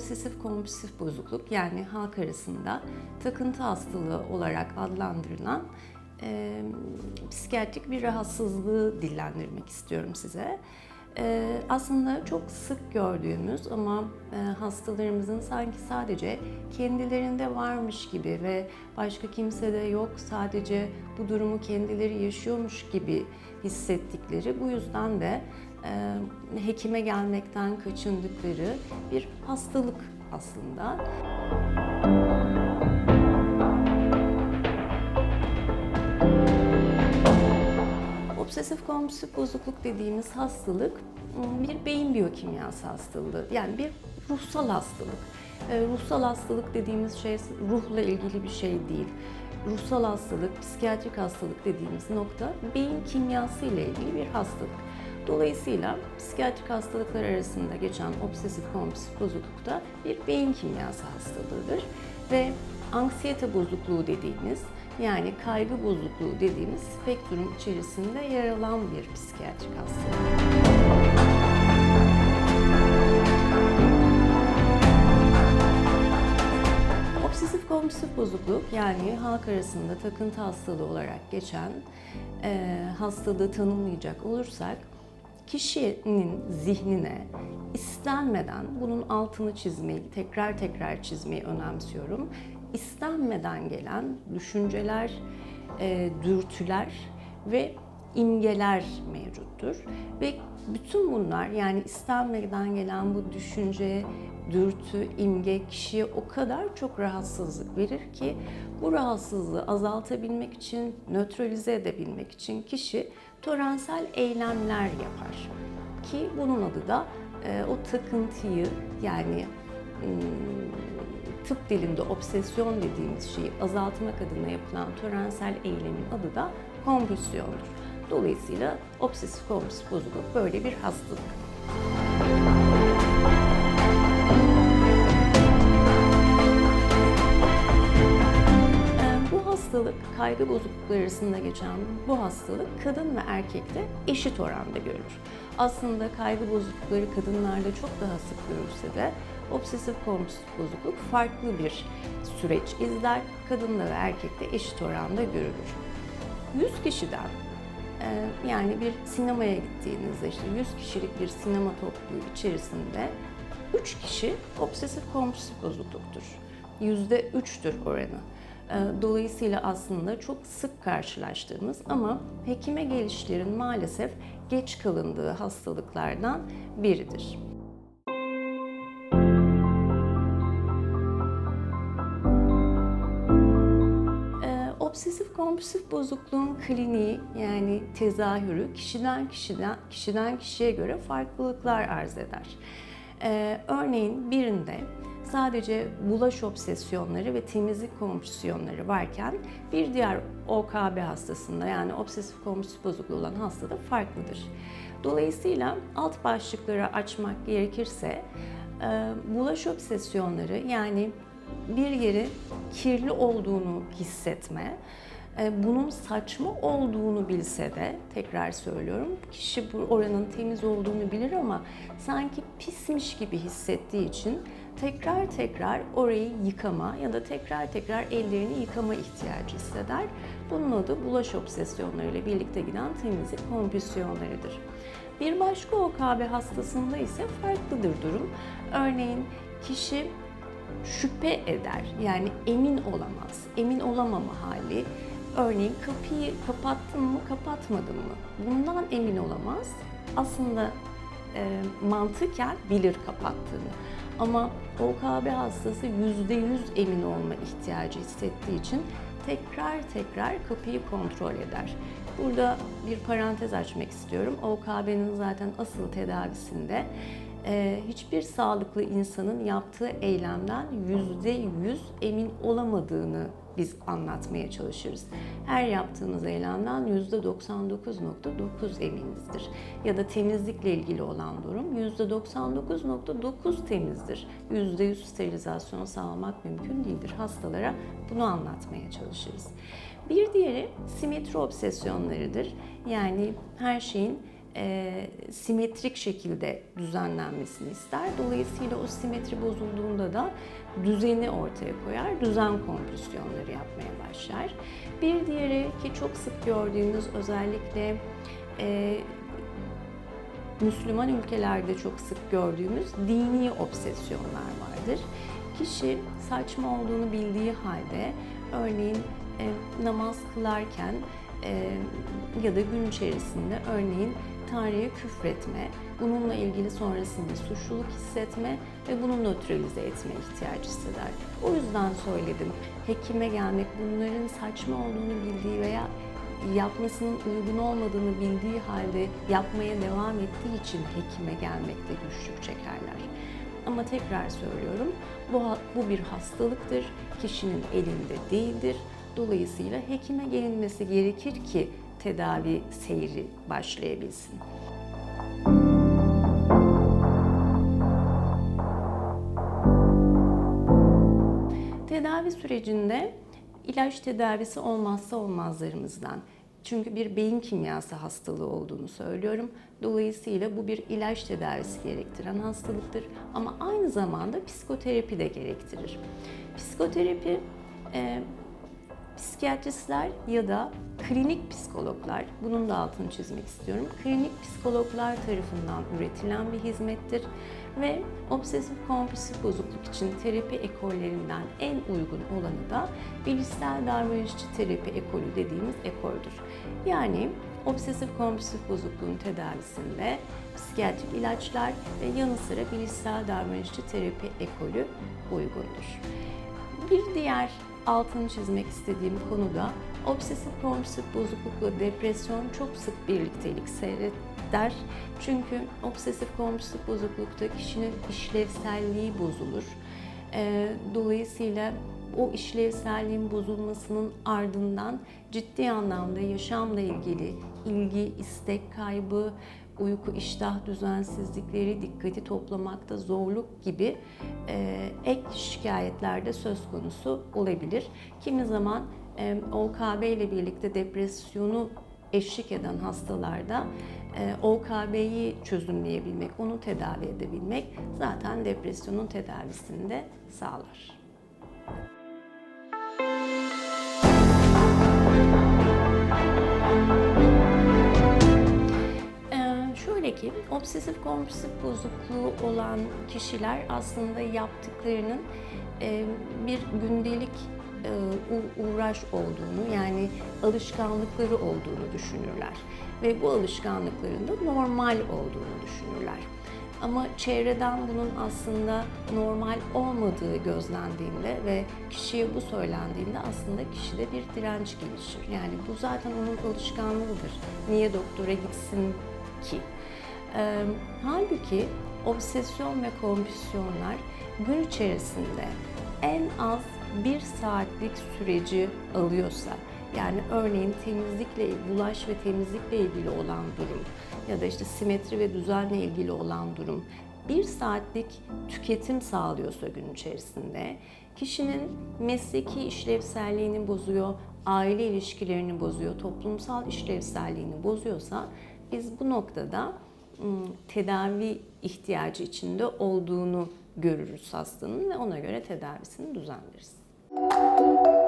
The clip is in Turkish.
obsesif kompulsif bozukluk yani halk arasında takıntı hastalığı olarak adlandırılan e, psikiyatrik bir rahatsızlığı dillendirmek istiyorum size. E, aslında çok sık gördüğümüz ama e, hastalarımızın sanki sadece kendilerinde varmış gibi ve başka kimsede yok sadece bu durumu kendileri yaşıyormuş gibi hissettikleri bu yüzden de hekime gelmekten kaçındıkları bir hastalık aslında. Obsesif kompulsif bozukluk dediğimiz hastalık ım, bir beyin biyokimyası hastalığı. Yani bir ruhsal hastalık. Ruhsal hastalık dediğimiz şey ruhla ilgili bir şey değil. Ruhsal hastalık, psikiyatrik hastalık dediğimiz nokta beyin kimyası ile ilgili bir hastalık. Dolayısıyla psikiyatrik hastalıklar arasında geçen obsesif kompulsif bozukluk da bir beyin kimyası hastalığıdır. Ve anksiyete bozukluğu dediğimiz yani kaygı bozukluğu dediğimiz spektrum içerisinde yer alan bir psikiyatrik hastalık. Obsesif kompulsif bozukluk yani halk arasında takıntı hastalığı olarak geçen e, hastalığı tanımlayacak olursak kişinin zihnine istenmeden bunun altını çizmeyi, tekrar tekrar çizmeyi önemsiyorum. İstenmeden gelen düşünceler, e, dürtüler ve imgeler mevcuttur. Ve bütün bunlar yani istenmeden gelen bu düşünce, dürtü, imge kişiye o kadar çok rahatsızlık verir ki bu rahatsızlığı azaltabilmek için, nötralize edebilmek için kişi torensel eylemler yapar. Ki bunun adı da e, o takıntıyı yani hmm, tıp dilinde obsesyon dediğimiz şeyi azaltmak adına yapılan törensel eylemin adı da kompulsiyondur. Dolayısıyla obsesif kompulsif bozukluk böyle bir hastalık. Bu hastalık, kaygı bozuklukları arasında geçen bu hastalık kadın ve erkekte eşit oranda görülür. Aslında kaygı bozuklukları kadınlarda çok daha sık görülse de obsesif kompulsif bozukluk farklı bir süreç izler. Kadında ve erkekte eşit oranda görülür. 100 kişiden yani bir sinemaya gittiğinizde işte 100 kişilik bir sinema topluluğu içerisinde 3 kişi obsesif kompulsif bozukluktur. %3'tür oranı. E, Dolayısıyla aslında çok sık karşılaştığımız ama hekime gelişlerin maalesef geç kalındığı hastalıklardan biridir. Obsesif kompulsif bozukluğun kliniği yani tezahürü kişiden kişiden kişiden kişiye göre farklılıklar arz eder. Ee, örneğin birinde sadece bulaş obsesyonları ve temizlik kompulsiyonları varken bir diğer OKB hastasında yani obsesif kompulsif bozukluğu olan hastada farklıdır. Dolayısıyla alt başlıkları açmak gerekirse e, bulaş obsesyonları yani bir yeri kirli olduğunu hissetme, e, bunun saçma olduğunu bilse de tekrar söylüyorum kişi bu oranın temiz olduğunu bilir ama sanki pismiş gibi hissettiği için tekrar tekrar orayı yıkama ya da tekrar tekrar ellerini yıkama ihtiyacı hisseder. Bunun adı bulaş obsesyonları ile birlikte giden temizlik kompulsiyonlarıdır. Bir başka OKB hastasında ise farklıdır durum. Örneğin kişi şüphe eder. Yani emin olamaz. Emin olamama hali. Örneğin kapıyı kapattın mı, kapatmadın mı? Bundan emin olamaz. Aslında e, mantıken bilir kapattığını. Ama OKB hastası %100 emin olma ihtiyacı hissettiği için tekrar tekrar kapıyı kontrol eder. Burada bir parantez açmak istiyorum. OKB'nin zaten asıl tedavisinde hiçbir sağlıklı insanın yaptığı eylemden yüzde yüz emin olamadığını biz anlatmaya çalışırız. Her yaptığınız eylemden yüzde 99.9 eminizdir. Ya da temizlikle ilgili olan durum yüzde 99.9 temizdir. Yüzde yüz sterilizasyon sağlamak mümkün değildir. Hastalara bunu anlatmaya çalışırız. Bir diğeri simetri obsesyonlarıdır. Yani her şeyin e, simetrik şekilde düzenlenmesini ister. Dolayısıyla o simetri bozulduğunda da düzeni ortaya koyar, düzen kompüsyonları yapmaya başlar. Bir diğeri ki çok sık gördüğümüz özellikle e, Müslüman ülkelerde çok sık gördüğümüz dini obsesyonlar vardır. Kişi saçma olduğunu bildiği halde örneğin e, namaz kılarken e, ya da gün içerisinde örneğin Tanrı'ya küfretme, bununla ilgili sonrasında suçluluk hissetme ve bunu nötralize etme ihtiyacı hisseder. O yüzden söyledim, hekime gelmek bunların saçma olduğunu bildiği veya yapmasının uygun olmadığını bildiği halde yapmaya devam ettiği için hekime gelmekte güçlük çekerler. Ama tekrar söylüyorum, bu, bu bir hastalıktır, kişinin elinde değildir. Dolayısıyla hekime gelinmesi gerekir ki tedavi seyri başlayabilsin. Tedavi sürecinde ilaç tedavisi olmazsa olmazlarımızdan. Çünkü bir beyin kimyası hastalığı olduğunu söylüyorum. Dolayısıyla bu bir ilaç tedavisi gerektiren hastalıktır. Ama aynı zamanda psikoterapi de gerektirir. Psikoterapi e, psikiyatristler ya da klinik psikologlar, bunun da altını çizmek istiyorum. Klinik psikologlar tarafından üretilen bir hizmettir ve obsesif kompulsif bozukluk için terapi ekollerinden en uygun olanı da bilişsel davranışçı terapi ekolü dediğimiz ekoldür. Yani obsesif kompulsif bozukluğun tedavisinde psikiyatrik ilaçlar ve yanı sıra bilişsel davranışçı terapi ekolü uygundur. Bir diğer altını çizmek istediğim konu da obsesif kompulsif bozuklukla depresyon çok sık birliktelik seyreder. Çünkü obsesif kompulsif bozuklukta kişinin işlevselliği bozulur. Ee, Dolayısıyla o işlevselliğin bozulmasının ardından ciddi anlamda yaşamla ilgili ilgi, istek kaybı, uyku iştah düzensizlikleri, dikkati toplamakta zorluk gibi e, ek şikayetler de söz konusu olabilir. Kimi zaman OKB ile birlikte depresyonu eşlik eden hastalarda e, OKB'yi çözümleyebilmek, onu tedavi edebilmek zaten depresyonun tedavisini de sağlar. Ee, Şöyle ki, obsesif kompulsif bozukluğu olan kişiler aslında yaptıklarının e, bir gündelik uğraş olduğunu yani alışkanlıkları olduğunu düşünürler. Ve bu alışkanlıkların da normal olduğunu düşünürler. Ama çevreden bunun aslında normal olmadığı gözlendiğinde ve kişiye bu söylendiğinde aslında kişide bir direnç gelişir. Yani bu zaten onun alışkanlığıdır. Niye doktora gitsin ki? Ee, halbuki obsesyon ve kompulsiyonlar gün içerisinde en az bir saatlik süreci alıyorsa, yani örneğin temizlikle, bulaş ve temizlikle ilgili olan durum ya da işte simetri ve düzenle ilgili olan durum bir saatlik tüketim sağlıyorsa gün içerisinde kişinin mesleki işlevselliğini bozuyor, aile ilişkilerini bozuyor, toplumsal işlevselliğini bozuyorsa biz bu noktada tedavi ihtiyacı içinde olduğunu görürüz hastanın ve ona göre tedavisini düzenleriz. Thank you.